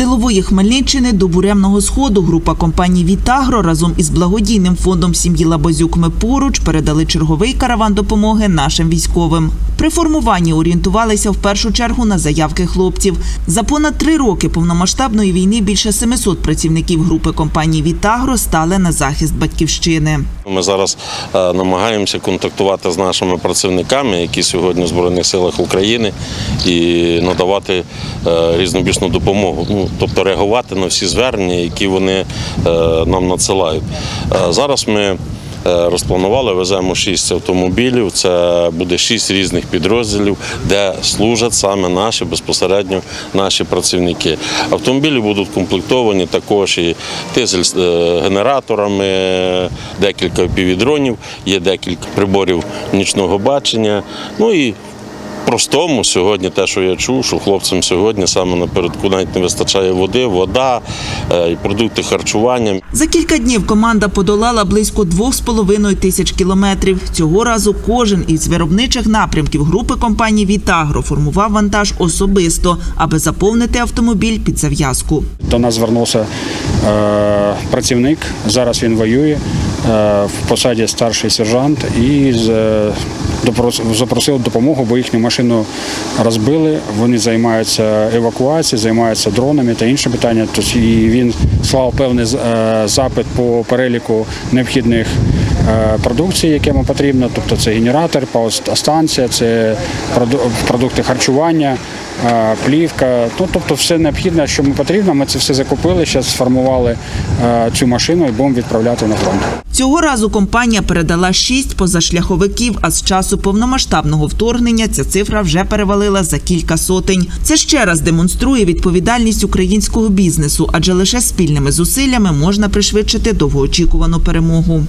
Тилової Хмельниччини до буремного сходу група компаній Вітагро разом із благодійним фондом сім'ї Лабазюк Ми поруч передали черговий караван допомоги нашим військовим. При формуванні орієнтувалися в першу чергу на заявки хлопців. За понад три роки повномасштабної війни більше 700 працівників групи компаній Вітагро стали на захист батьківщини. Ми зараз е, намагаємося контактувати з нашими працівниками, які сьогодні в Збройних силах України, і надавати е, різнобічну допомогу. Ну тобто реагувати на всі звернення, які вони е, нам надсилають. Е, Зараз ми е, розпланували, веземо шість автомобілів. Це буде шість різних підрозділів, де служать саме наші безпосередньо наші працівники. Автомобілі будуть комплектовані також і е, генераторами, декілька півдронів, є декілька приборів нічного бачення. Ну і Простому сьогодні те, що я чув, що хлопцям сьогодні саме напередку навіть не вистачає води, вода е, і продукти харчування. За кілька днів команда подолала близько 2,5 тисяч кілометрів. Цього разу кожен із виробничих напрямків групи компаній Вітагро формував вантаж особисто, аби заповнити автомобіль під зав'язку. До нас звернувся е, працівник. Зараз він воює е, в посаді старший сержант і з, е, запросив допомогу, бо їхню машину розбили. Вони займаються евакуацією, займаються дронами та інші питання. Тобто і він слав певний е, запит по переліку необхідних е, продукції, яке йому потрібно. Тобто це генератор, станція, це проду- продукти харчування. Плівка, ну тобто все необхідне, що ми потрібно. Ми це все закупили. Зараз сформували цю машину і будемо відправляти на фронт. Цього разу компанія передала шість позашляховиків, а з часу повномасштабного вторгнення ця цифра вже перевалила за кілька сотень. Це ще раз демонструє відповідальність українського бізнесу, адже лише спільними зусиллями можна пришвидшити довгоочікувану перемогу.